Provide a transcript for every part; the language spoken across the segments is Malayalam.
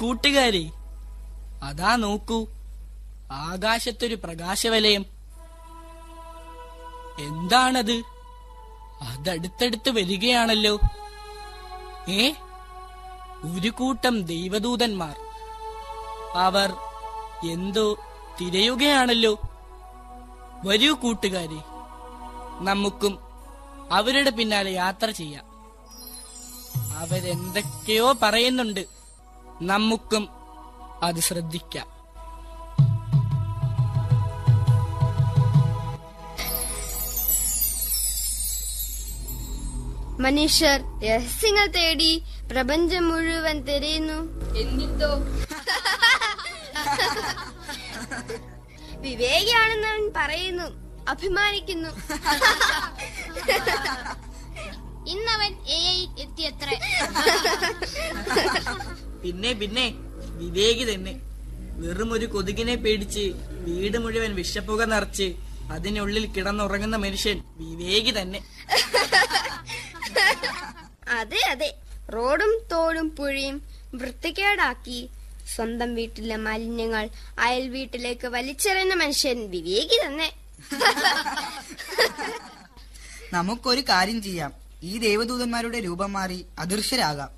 കൂട്ടുകാരെ. അതാ നോക്കൂ. ആകാശത്തൊരു പ്രകാശവലയം. എന്താണത്? അതടുത്തടുത്ത് വരികയാണല്ലോ. ഏ? ഒരു കൂട്ടം ദൈവദൂതന്മാർ. അവർ എന്തോ തിരയുകയാണല്ലോ. വരൂ കൂട്ടുകാരെ. നമുക്കും അവരുടെ പിന്നാലെ യാത്ര ചെയ്യാം. അവരെന്തൊക്കെയോ പറയുന്നുണ്ട്. നമുക്കും അത് ശ്രദ്ധിക്കാം. മനുഷ്യർ രഹസ്യങ്ങൾ തേടി പ്രപഞ്ചം മുഴുവൻ തിരയുന്നു. എന്നിട്ടോ? വിവേകിയാണെന്ന് അവൻ പറയുന്നു. അഭിമാനിക്കുന്നു. പിന്നെ പിന്നെ വിവേകി തന്നെ വെറും ഒരു കൊതുകിനെ പേടിച്ച് വീട് മുഴുവൻ വിഷപ്പുക നിറച്ച് അതിനുള്ളിൽ കിടന്നുറങ്ങുന്ന മനുഷ്യൻ വിവേകി തന്നെ അതെ അതെ. റോഡും തോടും പുഴയും വൃത്തികേടാക്കി സ്വന്തം വീട്ടിലെ മാലിന്യങ്ങൾ അയൽ വീട്ടിലേക്ക് വലിച്ചെറിയുന്ന മനുഷ്യൻ വിവേകി തന്നെ നമുക്കൊരു കാര്യം ചെയ്യാം. ഈ ദേവദൂതന്മാരുടെ രൂപം മാറി അദൃശ്യരാകാം.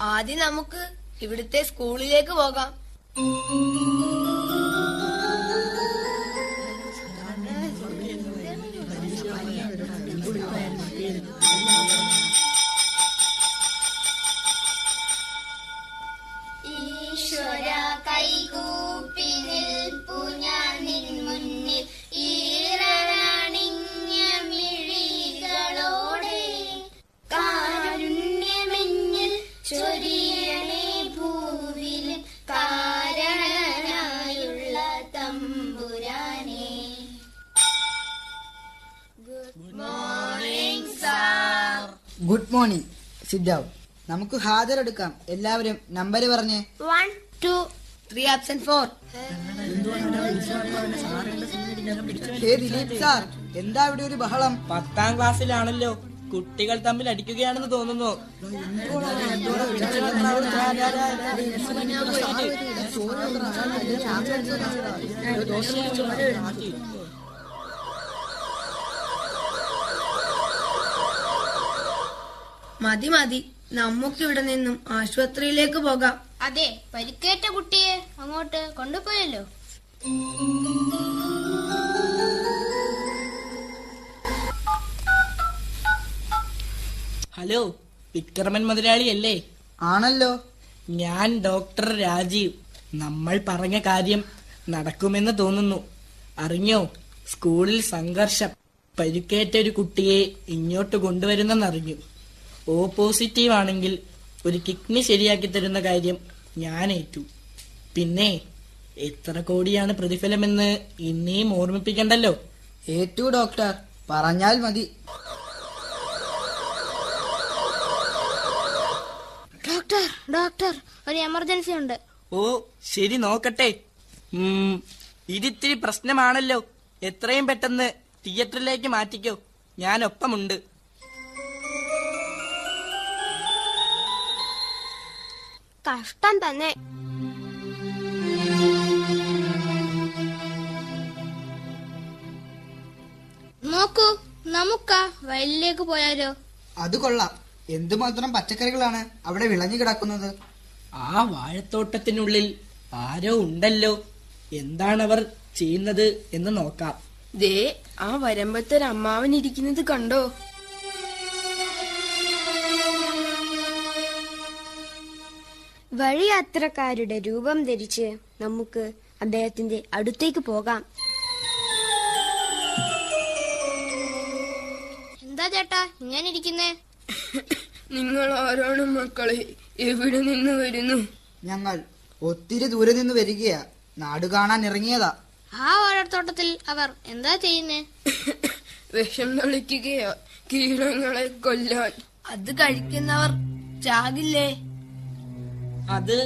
ആദ്യം നമുക്ക് ഇവിടുത്തെ സ്കൂളിലേക്ക് പോകാം. ഈശ്വര ഗുഡ് മോർണിംഗ് സിദ്ധാവ് നമുക്ക് ഹാജരെടുക്കാം. എല്ലാവരും നമ്പർ പറഞ്ഞ്. One two three absent four hey Dileep sir എന്താ ഇവിടെ ഒരു ബഹളം? പത്താം ക്ലാസ്സിലാണല്ലോ. കുട്ടികൾ തമ്മിൽ അടിക്കുകയാണെന്ന് തോന്നുന്നു. മതി മതി. നമുക്കിവിടെ നിന്നും ആശുപത്രിയിലേക്ക് പോകാം. അതെ പരിക്കേറ്റ കുട്ടിയെ അങ്ങോട്ട് കൊണ്ടുപോയല്ലോ. ഹലോ വിക്രമൻ മുതലാളിയല്ലേ? ആണല്ലോ. ഞാൻ ഡോക്ടർ രാജീവ്. നമ്മൾ പറഞ്ഞ കാര്യം നടക്കുമെന്ന് തോന്നുന്നു. അറിഞ്ഞോ സ്കൂളിൽ സംഘർഷം. പരിക്കേറ്റ ഒരു കുട്ടിയെ ഇങ്ങോട്ട് കൊണ്ടുവരുന്നെന്നറിഞ്ഞു. ഓ പോസിറ്റീവ് ആണെങ്കിൽ ഒരു കിഡ്നി ശരിയാക്കി തരുന്ന കാര്യം ഞാൻ ഏറ്റു പിന്നെ എത്ര കോടിയാണ് പ്രതിഫലമെന്ന് ഇനിയും ഓർമ്മിപ്പിക്കണ്ടല്ലോ? ഏറ്റു ഡോക്ടർ. പറഞ്ഞാൽ മതി. ഡോക്ടർ ഡോക്ടർ ഒരു എമർജൻസി ഉണ്ട്. ഓ ശരി നോക്കട്ടെ. ഉം, ഇതിത്തിരി പ്രശ്നമാണല്ലോ. എത്രയും പെട്ടെന്ന് തിയേറ്ററിലേക്ക് മാറ്റിക്കോ. ഞാൻ ഒപ്പമുണ്ട് കഷ്ടം നമുക്ക് നോക്കൂ നമുക്കാ വയലിലേക്ക് പോയാലോ? അത് കൊള്ളാം. എന്തുമാത്രം പച്ചക്കറികളാണ് അവിടെ വിളഞ്ഞു കിടക്കുന്നത്? ആ വാഴത്തോട്ടത്തിനുള്ളിൽ ആരോ ഉണ്ടല്ലോ. എന്താണ് അവർ ചെയ്യുന്നത് എന്ന് നോക്കാം. ദേ ആ വരമ്പത്തൊരമ്മാവൻ ഇരിക്കുന്നത് കണ്ടോ? വഴിയാത്രക്കാരുടെ രൂപം ധരിച്ച് നമുക്ക് അദ്ദേഹത്തിന്റെ അടുത്തേക്ക് പോകാം. എന്താ ചേട്ടാ ഇങ്ങനെ ഇരിക്കുന്നേ? നിങ്ങൾ ആരാണ് മക്കളെ? എവിടെ നിന്ന് വരുന്നു? ഞങ്ങൾ ഒത്തിരി ദൂരെ നിന്ന് വരികയാ. നാട് കാണാൻ ഇറങ്ങിയതാ. ആ വാഴത്തോട്ടത്തിൽ അവർ എന്താ ചെയ്യുന്നേ? വിഷം തളിക്കുകയോ. കീടങ്ങളെ കൊല്ലാൻ. അത് കഴിക്കുന്നവർ ചാകില്ലേ? അത്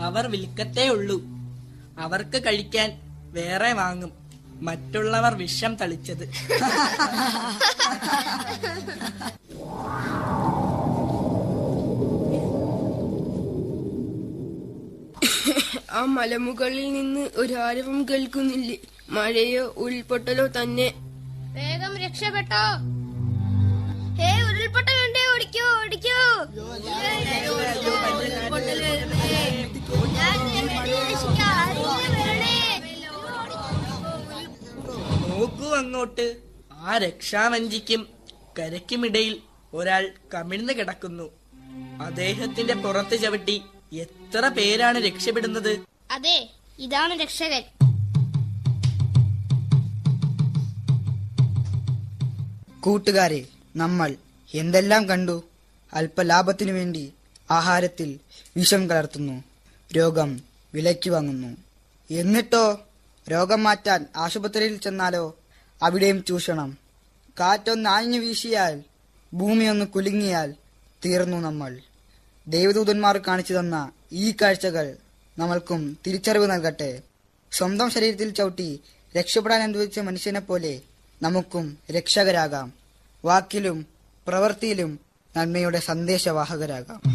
അവർ വിൽക്കത്തേ ഉള്ളൂ. അവർക്ക് കഴിക്കാൻ വേറെ വാങ്ങും. മറ്റുള്ളവർ വിഷം തളിച്ചത്. ആ മലമുകളിൽ നിന്ന് ഒരു ആരവം കേൾക്കുന്നില്ലേ? മഴയോ ഉരുൾപൊട്ടലോ തന്നെ? വേഗം രക്ഷപ്പെട്ടോ. ഹേ ഉരുൾപൊട്ടലുണ്ടേ വരണേ. നോക്കൂ അങ്ങോട്ട്. ആ രക്ഷാവഞ്ചിക്കും കരയ്ക്കുമിടയിൽ ഒരാൾ കമിഴ്ന്ന് കിടക്കുന്നു. അദ്ദേഹത്തിന്റെ പുറത്ത് ചവിട്ടി എത്ര പേരാണ് രക്ഷപ്പെടുന്നത്? അതെ ഇതാണ് രക്ഷകൻ. കൂട്ടുകാരെ നമ്മൾ എന്തെല്ലാം കണ്ടു? അല്പലാഭത്തിനു വേണ്ടി ആഹാരത്തിൽ വിഷം കലർത്തുന്നു. രോഗം വിലയ്ക്ക് വാങ്ങുന്നു. എന്നിട്ടോ രോഗം മാറ്റാൻ ആശുപത്രിയിൽ ചെന്നാലോ അവിടെയും ചൂഷണം. കാറ്റൊന്ന് ആഞ്ഞു വീശിയാൽ ഭൂമിയൊന്ന് കുലുങ്ങിയാൽ തീർന്നു നമ്മൾ. ദൈവദൂതന്മാർ കാണിച്ചു തന്ന ഈ കാഴ്ചകൾ നമ്മൾക്കും തിരിച്ചറിവ് നൽകട്ടെ. സ്വന്തം ശരീരത്തിൽ ചവിട്ടി രക്ഷപ്പെടാൻ അനുവദിച്ച മനുഷ്യനെ പോലെ നമുക്കും രക്ഷകരാകാം. വാക്കിലും പ്രവൃത്തിയിലും നന്മയുടെ സന്ദേശവാഹകരാകാം.